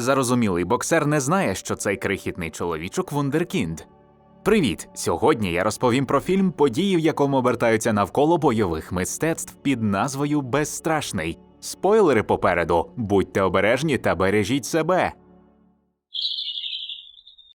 Зарозумілий боксер не знає, що цей крихітний чоловічок вундеркінд. Привіт! Сьогодні я розповім про фільм, події, в якому обертаються навколо бойових мистецтв під назвою Безстрашний. Спойлери попереду. Будьте обережні та бережіть себе.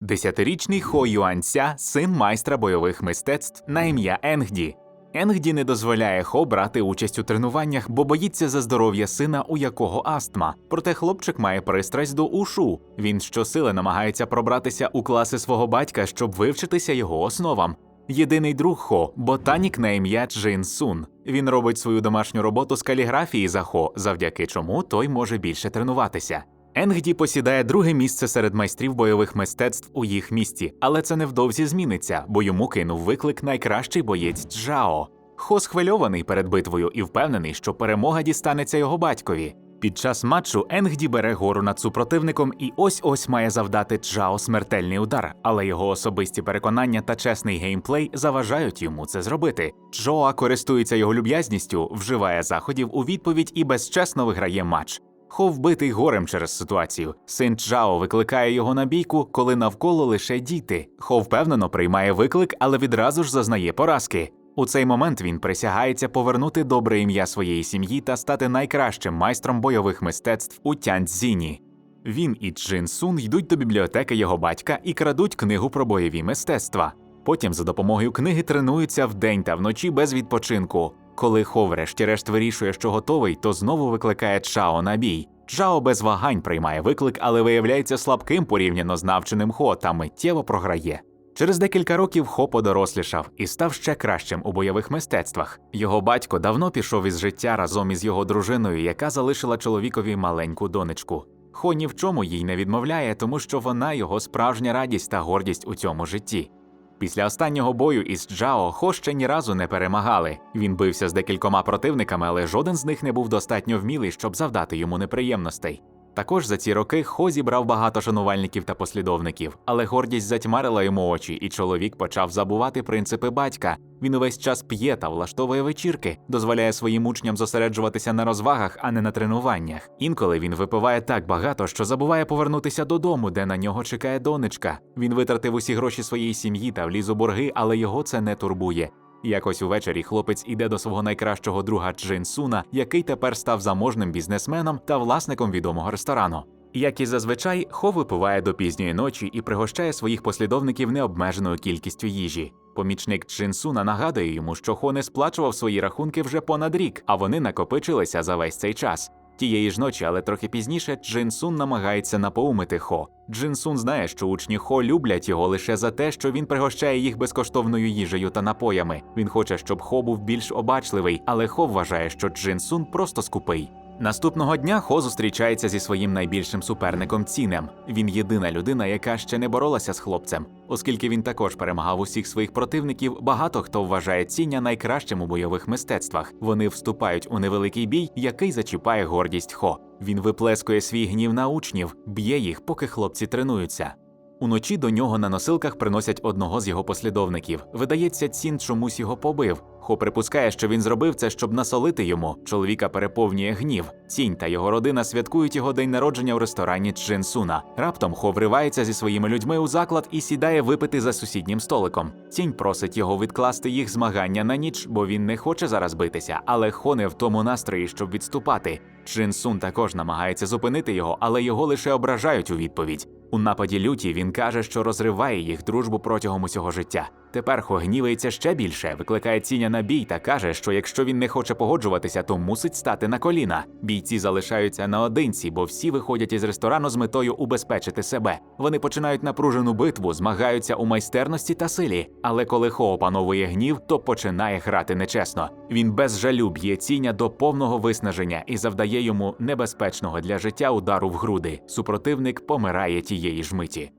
Десятирічний Хо Юанця, син майстра бойових мистецтв на ім'я Енгді. Енгді не дозволяє Хо брати участь у тренуваннях, бо боїться за здоров'я сина, у якого астма. Проте хлопчик має пристрасть до ушу. Він щосили намагається пробратися у класи свого батька, щоб вивчитися його основам. Єдиний друг Хо ботанік на ім'я Джин Сун. Він робить свою домашню роботу з каліграфії за Хо, завдяки чому той може більше тренуватися. Енгді посідає друге місце серед майстрів бойових мистецтв у їх місті, але це невдовзі зміниться, бо йому кинув виклик найкращий боєць Джао. Хо схвильований перед битвою і впевнений, що перемога дістанеться його батькові. Під час матчу Енгді бере гору над супротивником і ось ось має завдати Джао смертельний удар, але його особисті переконання та чесний геймплей заважають йому це зробити. Джоа користується його люб'язністю, вживає заходів у відповідь і безчесно виграє матч. Хо вбитий горем через ситуацію. Син Чжао викликає його на бійку, коли навколо лише діти. Хо впевнено приймає виклик, але відразу ж зазнає поразки. У цей момент він присягається повернути добре ім'я своєї сім'ї та стати найкращим майстром бойових мистецтв у Тяньцзіні. Він і Джин Сун йдуть до бібліотеки його батька і крадуть книгу про бойові мистецтва. Потім за допомогою книги тренуються вдень та вночі без відпочинку. Коли Хо врешті-решт вирішує, що готовий, то знову викликає Чао на бій. Чао без вагань приймає виклик, але виявляється слабким порівняно з навченим Хо та миттєво програє. Через декілька років Хо подорослішав і став ще кращим у бойових мистецтвах. Його батько давно пішов із життя разом із його дружиною, яка залишила чоловікові маленьку донечку. Хо ні в чому їй не відмовляє, тому що вона його справжня радість та гордість у цьому житті. Після останнього бою із Джао Хо ще ні разу не перемагали. Він бився з декількома противниками, але жоден з них не був достатньо вмілий, щоб завдати йому неприємностей. Також за ці роки Хо зібрав багато шанувальників та послідовників, але гордість затьмарила йому очі, і чоловік почав забувати принципи батька. Він увесь час п'є та влаштовує вечірки, дозволяє своїм учням зосереджуватися на розвагах, а не на тренуваннях. Інколи він випиває так багато, що забуває повернутися додому, де на нього чекає донечка. Він витратив усі гроші своєї сім'ї та вліз у борги, але його це не турбує. Якось увечері хлопець іде до свого найкращого друга Джин Суна, який тепер став заможним бізнесменом та власником відомого ресторану. Як і зазвичай, Хо випиває до пізньої ночі і пригощає своїх послідовників необмеженою кількістю їжі. Помічник Джин Суна нагадує йому, що Хо не сплачував свої рахунки вже понад рік, а вони накопичилися за весь цей час. Тієї ж ночі, але трохи пізніше, Джин Сун намагається напоумити Хо. Джин Сун знає, що учні Хо люблять його лише за те, що він пригощає їх безкоштовною їжею та напоями. Він хоче, щоб Хо був більш обачливий, але Хо вважає, що Джин Сун просто скупий. Наступного дня Хо зустрічається зі своїм найбільшим суперником Цінем. Він єдина людина, яка ще не боролася з хлопцем. Оскільки він також перемагав усіх своїх противників, багато хто вважає Ціня найкращим у бойових мистецтвах. Вони вступають у невеликий бій, який зачіпає гордість Хо. Він виплескує свій гнів на учнів, б'є їх, поки хлопці тренуються. Уночі до нього на носилках приносять одного з його послідовників. Видається, цін чомусь його побив. Хо припускає, що він зробив це, щоб насолити йому. Чоловіка переповнює гнів. Цінь та його родина святкують його день народження в ресторані Джинсуна. Раптом Хо вривається зі своїми людьми у заклад і сідає випити за сусіднім столиком. Цінь просить його відкласти їх змагання на ніч, бо він не хоче зараз битися, але Хо не в тому настрої, щоб відступати. Джин Сун також намагається зупинити його, але його лише ображають у відповідь. У нападі люті він каже, що розриває їх дружбу протягом усього життя. Тепер Хо гнівається ще більше, викликає ціня на бій та каже, що якщо він не хоче погоджуватися, то мусить стати на коліна. Бійці залишаються наодинці, бо всі виходять із ресторану з метою убезпечити себе. Вони починають напружену битву, змагаються у майстерності та силі. Але коли Хо опановує гнів, то починає грати нечесно. Він без жалю б'є ціня до повного виснаження і завдає йому небезпечного для життя удару в груди. Супротивник помирає тієї ж миті.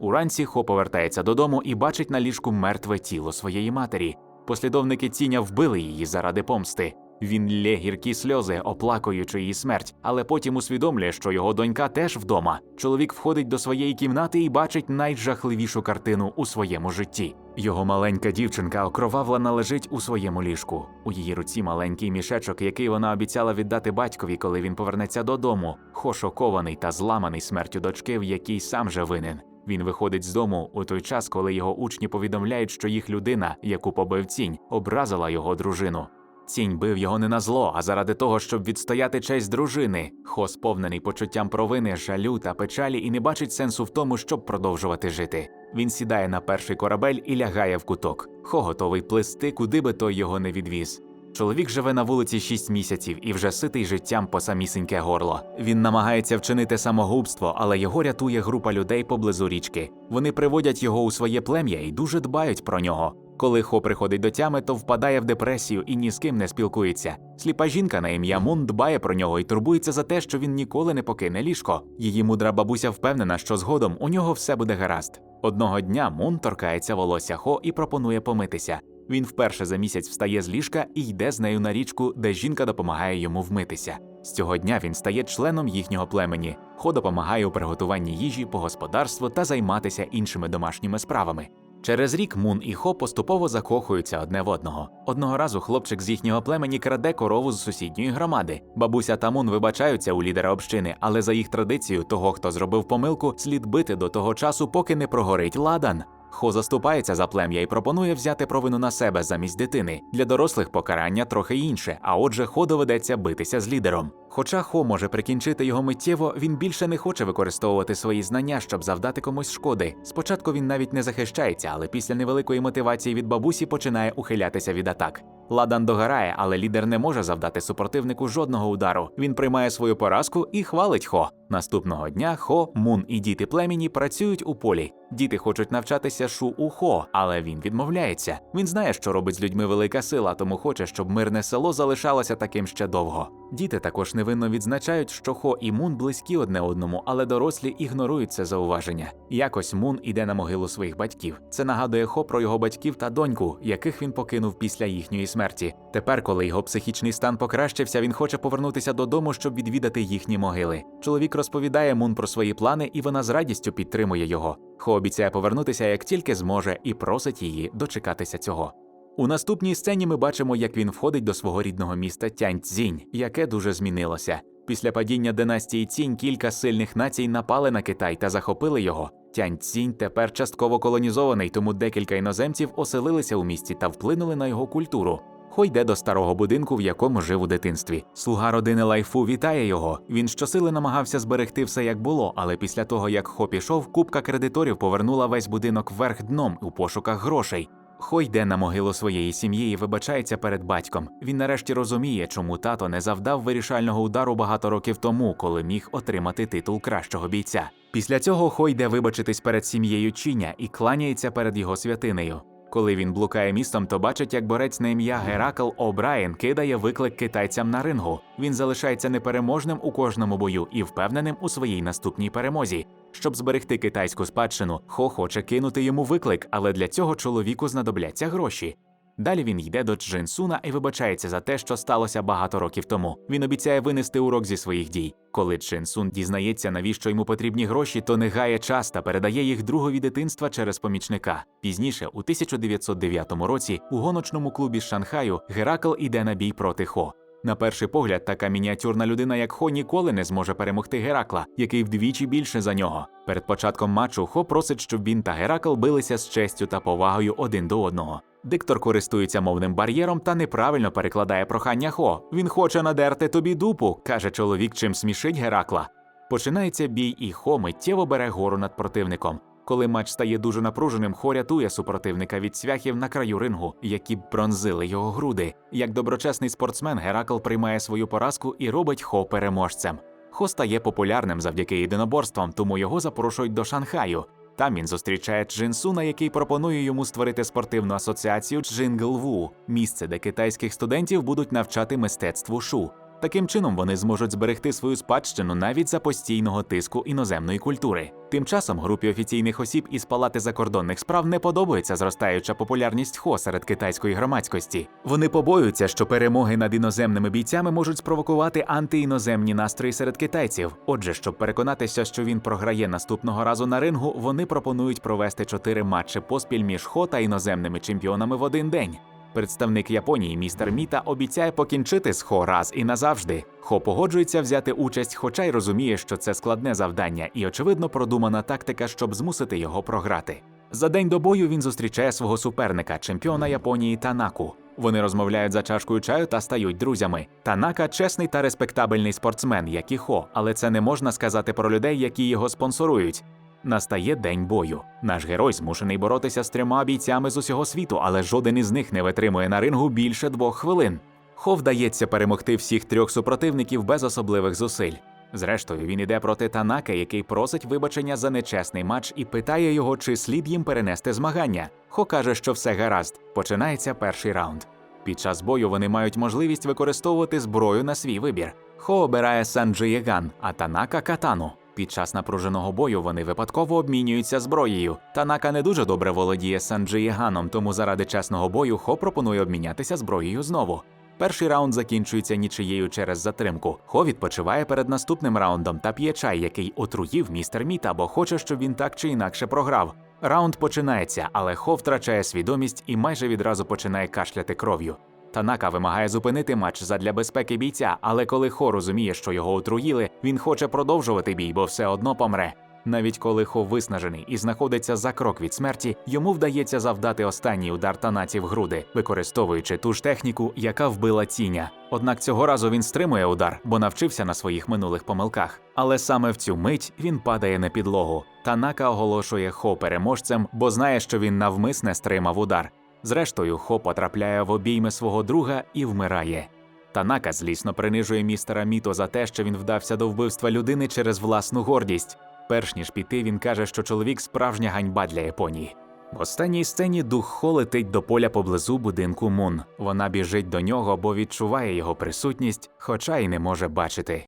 Уранці Хо повертається додому і бачить на ліжку мертве тіло своєї матері. Послідовники Ціня вбили її заради помсти. Він лє гіркі сльози, оплакуючи її смерть, але потім усвідомлює, що його донька теж вдома. Чоловік входить до своєї кімнати і бачить найжахливішу картину у своєму житті. Його маленька дівчинка окровавлена лежить у своєму ліжку. У її руці маленький мішечок, який вона обіцяла віддати батькові, коли він повернеться додому. Хо шокований та зламаний смертю дочки, в якій сам же винен. Він виходить з дому у той час, коли його учні повідомляють, що їх людина, яку побив тінь, образила його дружину. Тінь бив його не на зло, а заради того, щоб відстояти честь дружини. Хо сповнений почуттям провини, жалю та печалі і не бачить сенсу в тому, щоб продовжувати жити. Він сідає на перший корабель і лягає в куток. Хо готовий плисти, куди би той його не відвіз. Чоловік живе на вулиці 6 місяців і вже ситий життям по самісіньке горло. Він намагається вчинити самогубство, але його рятує група людей поблизу річки. Вони приводять його у своє плем'я і дуже дбають про нього. Коли Хо приходить до тями, то впадає в депресію і ні з ким не спілкується. Сліпа жінка на ім'я Мун дбає про нього і турбується за те, що він ніколи не покине ліжко. Її мудра бабуся впевнена, що згодом у нього все буде гаразд. Одного дня Мун торкається волосся Хо і пропонує помитися. Він вперше за місяць встає з ліжка і йде з нею на річку, де жінка допомагає йому вмитися. З цього дня він стає членом їхнього племені. Хо допомагає у приготуванні їжі по господарству та займатися іншими домашніми справами. Через рік Мун і Хо поступово закохуються одне в одного. Одного разу хлопчик з їхнього племені краде корову з сусідньої громади. Бабуся та Мун вибачаються у лідера общини, але за їх традицією, того, хто зробив помилку, слід бити до того часу, поки не прогорить ладан. Хо заступається за плем'я і пропонує взяти провину на себе замість дитини. Для дорослих покарання трохи інше, а отже, Хо доведеться битися з лідером. Хоча Хо може прикінчити його миттєво, він більше не хоче використовувати свої знання, щоб завдати комусь шкоди. Спочатку він навіть не захищається, але після невеликої мотивації від бабусі починає ухилятися від атак. Ладан догорає, але лідер не може завдати супротивнику жодного удару. Він приймає свою поразку і хвалить Хо. Наступного дня Хо, Мун і діти племені працюють у полі. Діти хочуть навчатися шу у Хо, але він відмовляється. Він знає, що робить з людьми велика сила, тому хоче, щоб мирне село залишалося таким ще довго. Діти також невинно відзначають, що Хо і Мун близькі одне одному, але дорослі ігнорують це зауваження. Якось Мун іде на могилу своїх батьків. Це нагадує Хо про його батьків та доньку, яких він покинув після їхньої смерті. Тепер, коли його психічний стан покращився, він хоче повернутися додому, щоб відвідати їхні могили. Чоловік розповідає Мун про свої плани, і вона з радістю підтримує його. Хо обіцяє повернутися як тільки зможе, і просить її дочекатися цього. У наступній сцені ми бачимо, як він входить до свого рідного міста Тяньцзінь, яке дуже змінилося. Після падіння династії Цінь кілька сильних націй напали на Китай та захопили його. Тяньцзінь тепер частково колонізований, тому декілька іноземців оселилися у місті та вплинули на його культуру. Хо йде до старого будинку, в якому жив у дитинстві. Слуга родини Лайфу вітає його. Він щосили намагався зберегти все як було, але після того, як Хо пішов, купка кредиторів повернула весь будинок вверх дном у пошуках грошей. Хо йде на могилу своєї сім'ї і вибачається перед батьком. Він нарешті розуміє, чому тато не завдав вирішального удару багато років тому, коли міг отримати титул кращого бійця. Після цього Хо йде вибачитись перед сім'єю Чіня і кланяється перед його святинею. Коли він блукає містом, то бачить, як борець на ім'я Геракл О'Брайен кидає виклик китайцям на рингу. Він залишається непереможним у кожному бою і впевненим у своїй наступній перемозі. Щоб зберегти китайську спадщину, Хо хоче кинути йому виклик, але для цього чоловіку знадобляться гроші. Далі він йде до Джинсуна і вибачається за те, що сталося багато років тому. Він обіцяє винести урок зі своїх дій. Коли Джинсун дізнається, навіщо йому потрібні гроші, то не гає час та передає їх другові дитинства через помічника. Пізніше, у 1909 році, у гоночному клубі Шанхаю Геракл іде на бій проти Хо. На перший погляд, така мініатюрна людина, як Хо, ніколи не зможе перемогти Геракла, який вдвічі більше за нього. Перед початком матчу Хо просить, щоб він та Геракл билися з честю та повагою один до одного. Диктор користується мовним бар'єром та неправильно перекладає прохання Хо. Він хоче надерти тобі дупу, каже чоловік, чим смішить Геракла. Починається бій, і Хо миттєво бере гору над противником. Коли матч стає дуже напруженим, Хо рятує супротивника від цвяхів на краю рингу, які б пронзили його груди. Як доброчесний спортсмен, Геракл приймає свою поразку і робить Хо переможцем. Хо стає популярним завдяки єдиноборствам, тому його запрошують до Шанхаю. Там він зустрічає Джинсуна, який пропонує йому створити спортивну асоціацію Джинглву, місце, де китайських студентів будуть навчати мистецтву шу. Таким чином вони зможуть зберегти свою спадщину навіть за постійного тиску іноземної культури. Тим часом групі офіційних осіб із палати закордонних справ не подобається зростаюча популярність хо серед китайської громадськості. Вони побоюються, що перемоги над іноземними бійцями можуть спровокувати антиіноземні настрої серед китайців. Отже, щоб переконатися, що він програє наступного разу на рингу, вони пропонують провести чотири матчі поспіль між хо та іноземними чемпіонами в один день. Представник Японії містер Міта обіцяє покінчити з Хо раз і назавжди. Хо погоджується взяти участь, хоча й розуміє, що це складне завдання і, очевидно, продумана тактика, щоб змусити його програти. За день до бою він зустрічає свого суперника, чемпіона Японії Танаку. Вони розмовляють за чашкою чаю та стають друзями. Танака чесний та респектабельний спортсмен, як і Хо, але це не можна сказати про людей, які його спонсорують. Настає день бою. Наш герой змушений боротися з трьома бійцями з усього світу, але жоден із них не витримує на рингу більше двох хвилин. Хо вдається перемогти всіх трьох супротивників без особливих зусиль. Зрештою, він іде проти Танака, який просить вибачення за нечесний матч і питає його, чи слід їм перенести змагання. Хо каже, що все гаразд. Починається перший раунд. Під час бою вони мають можливість використовувати зброю на свій вибір. Хо обирає Санджиєган, а Танака катану. Під час напруженого бою вони випадково обмінюються зброєю. Танака не дуже добре володіє Санджиєганом, тому заради чесного бою Хо пропонує обмінятися зброєю знову. Перший раунд закінчується нічиєю через затримку. Хо відпочиває перед наступним раундом та п'є чай, який отруїв містер Міта, бо хоче, щоб він так чи інакше програв. Раунд починається, але Хо втрачає свідомість і майже відразу починає кашляти кров'ю. Танака вимагає зупинити матч задля безпеки бійця, але коли Хо розуміє, що його отруїли, він хоче продовжувати бій, бо все одно помре. Навіть коли Хо виснажений і знаходиться за крок від смерті, йому вдається завдати останній удар Танаці в груди, використовуючи ту ж техніку, яка вбила тіня. Однак цього разу він стримує удар, бо навчився на своїх минулих помилках. Але саме в цю мить він падає на підлогу. Танака оголошує Хо переможцем, бо знає, що він навмисне стримав удар. Зрештою, Хо потрапляє в обійми свого друга і вмирає. Танака злісно принижує містера Міто за те, що він вдався до вбивства людини через власну гордість. Перш ніж піти, він каже, що чоловік справжня ганьба для Японії. В останній сцені дух Хо летить до поля поблизу будинку Мун. Вона біжить до нього, бо відчуває його присутність, хоча й не може бачити.